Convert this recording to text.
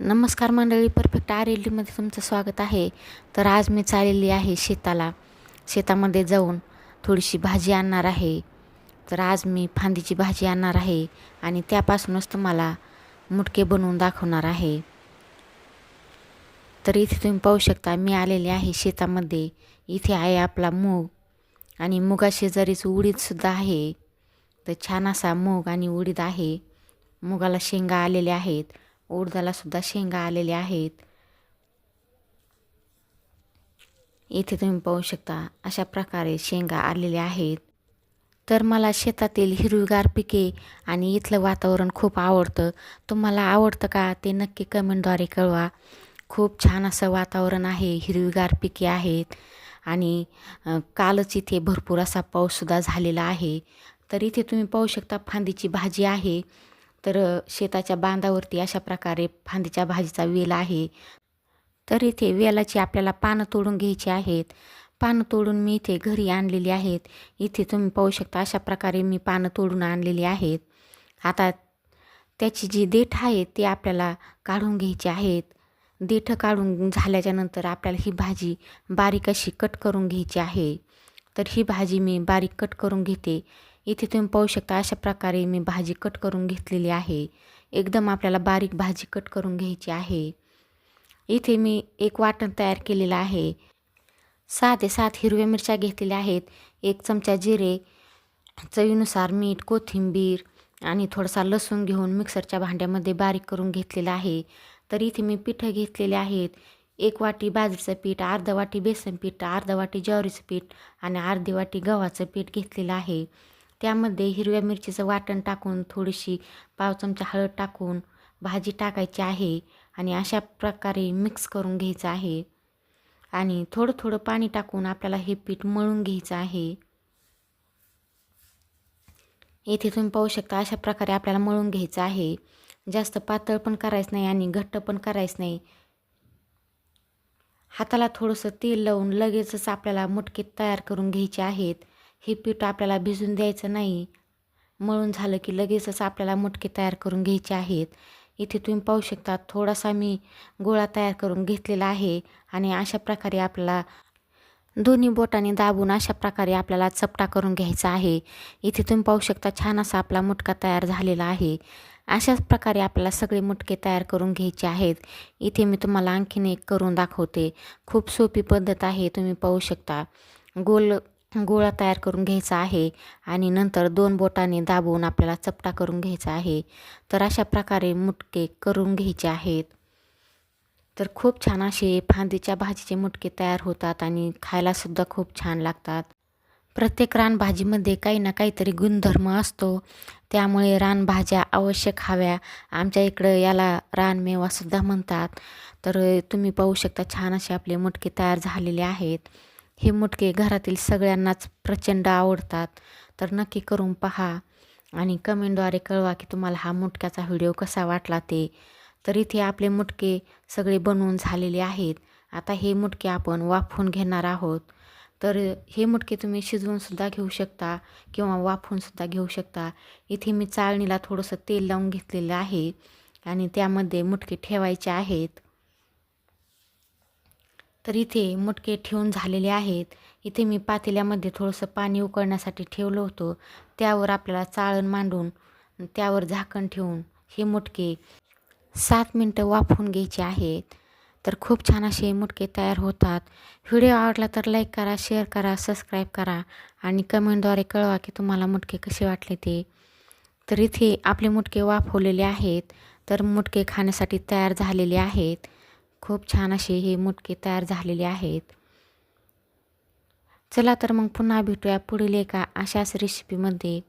नमस्कार मंडळी perfect R L डीमध्ये तुमचं स्वागत आहे. तर आज मी चाललेली आहे शेताला. शेतामध्ये जाऊन थोडीशी भाजी आणणार आहे. तर आज मी फांदीची भाजी आणणार आहे आणि त्यापासूनच तुम्हाला मुटके बनवून दाखवणार आहे. तर इथे तुम्ही पाहू शकता मी आलेले आहे शेतामध्ये. इथे आहे आपला मूग आणि मुगाशेजारीच उडीदसुद्धा आहे. तर छान असा मूग आणि उडीद आहे. मुगाला शेंगा आलेल्या आहेत. उडदाला सुद्धा शेंगा आलेल्या आहेत. इथे तुम्ही पाहू शकता अशा प्रकारे शेंगा आलेल्या आहेत. तर मला शेतातील हिरवीगार पिके आणि इथलं वातावरण खूप आवडतं. तुम्हाला आवडतं का ते नक्की कमेंटद्वारे कळवा. खूप छान असं वातावरण आहे हिरवीगार पिके आहेत आणि कालच इथे भरपूर असा पाऊससुद्धा झालेला आहे. तर इथे तुम्ही पाहू शकता फांदीची भाजी आहे. तर शेताच्या बांधावरती अशा प्रकारे फांदीच्या भाजीचा वेल आहे. तर इथे वेलाची आपल्याला पानं तोडून घ्यायची आहेत. पानं तोडून मी इथे घरी आणलेली आहेत. इथे तुम्ही पाहू शकता अशा प्रकारे मी पानं तोडून आणलेली आहेत. आता त्याची जी देठ आहे ते आपल्याला काढून घ्यायची आहेत. देठं काढून झाल्याच्यानंतर आपल्याला ही भाजी बारीक अशी कट करून घ्यायची आहे. तर ही भाजी मी बारीक कट करून घेते. इथे तुम्ही पाहू शकता अशा प्रकारे मी भाजी कट करून घेतलेली आहे. एकदम आपल्याला बारीक भाजी कट करून घ्यायची आहे. इथे मी एक वाटण तयार केलेलं आहे. सहा ते सात हिरव्या मिरच्या घेतलेल्या आहेत. एक चमचा जिरे चवीनुसार मीठ कोथिंबीर आणि थोडासा लसूण घेऊन मिक्सरच्या भांड्यामध्ये बारीक करून घेतलेलं आहे. तर इथे मी पिठं घेतलेले आहेत. एक वाटी बाजरीचं पीठ अर्धा वाटी बेसन पीठ अर्धा वाटी ज्वारीचं पीठ आणि अर्धी वाटी गव्हाचं पीठ घेतलेलं आहे. त्यामध्ये हिरव्या मिरचीचं वाटण टाकून थोडीशी पाव चमचा हळद टाकून भाजी टाकायची आहे आणि अशा प्रकारे मिक्स करून घ्यायचं आहे. आणि थोडं थोडं पाणी टाकून आपल्याला हे पीठ मळून घ्यायचं आहे. येथे तुम्ही पाहू शकता अशा प्रकारे आपल्याला मळून घ्यायचं आहे. जास्त पातळ पण करायचं नाही आणि घट्ट पण करायचं नाही. हाताला थोडंसं तेल लावून लगेचच आपल्याला मुटके तयार करून घ्यायचे आहेत. हे पीठ आपल्याला भिजून द्यायचं नाही. मळून झालं की लगेचच आपल्याला मुटके तयार करून घ्यायचे आहेत. इथे तुम्ही पाहू शकता थोडासा मी गोळा तयार करून घेतलेला आहे आणि अशा प्रकारे आपल्याला दोन्ही बोटाने दाबून अशा प्रकारे आपल्याला चपटा करून घ्यायचा आहे. इथे तुम्ही पाहू शकता छान असा आपला मुटका तयार झालेला आहे. अशाच प्रकारे आपल्याला सगळे मुटके तयार करून घ्यायचे आहेत. इथे मी तुम्हाला आणखीन एक करून दाखवते. खूप सोपी पद्धत आहे तुम्ही पाहू शकता. गोल गोळा तयार करून घ्यायचा आहे आणि नंतर दोन बोटाने दाबून आपल्याला चपटा करून घ्यायचा आहे. तर अशा प्रकारे मुटके करून घ्यायचे आहेत. तर खूप छान असे फांदीच्या भाजीचे मुटके तयार होतात आणि खायलासुद्धा खूप छान लागतात. प्रत्येक रानभाजीमध्ये काही ना काहीतरी गुणधर्म असतो. त्यामुळे रानभाज्या अवश्य खाव्या आमच्या इकडं याला रानमेवासुद्धा म्हणतात. तर तुम्ही पाहू शकता छान असे आपले मुटके तयार झालेले आहेत. हे मुटके घरातील सगळ्यांनाच प्रचंड आवडतात. तर नक्की करून पहा आणि कमेंटद्वारे कळवा की तुम्हाला हा मुटक्याचा व्हिडिओ कसा वाटला ते. तर इथे आपले मुटके सगळे बनवून झालेले आहेत. आता हे मुटके आपण वाफवून घेणार आहोत. तर हे मुटके तुम्ही शिजवूनसुद्धा घेऊ शकता किंवा वाफवूनसुद्धा घेऊ शकता. इथे मी चाळणीला थोडंसं तेल लावून घेतलेलं आहे आणि त्यामध्ये मुटके ठेवायचे आहेत. तर इथे मुटके ठेवून झालेले आहेत. इथे मी पातेल्यामध्ये थोडंसं पाणी उकळण्यासाठी ठेवलं होतं. त्यावर आपल्याला चाळण मांडून त्यावर झाकण ठेवून हे मुटके सात मिनटं वाफवून घ्यायचे आहेत. तर खूप छान असे मुटके तयार होतात. व्हिडिओ आवडला तर लाईक करा शेअर करा सबस्क्राईब करा आणि कमेंटद्वारे कळवा की तुम्हाला मुटके कसे वाटले ते. तर इथे आपले मुटके वाफवलेले आहेत. तर मुटके खाण्यासाठी तयार झालेले आहेत. खूप छान असे हे मुटके तयार झालेले आहेत. चला तर मग पुन्हा भेटूया पुढील एका अशाच रेसिपीमध्ये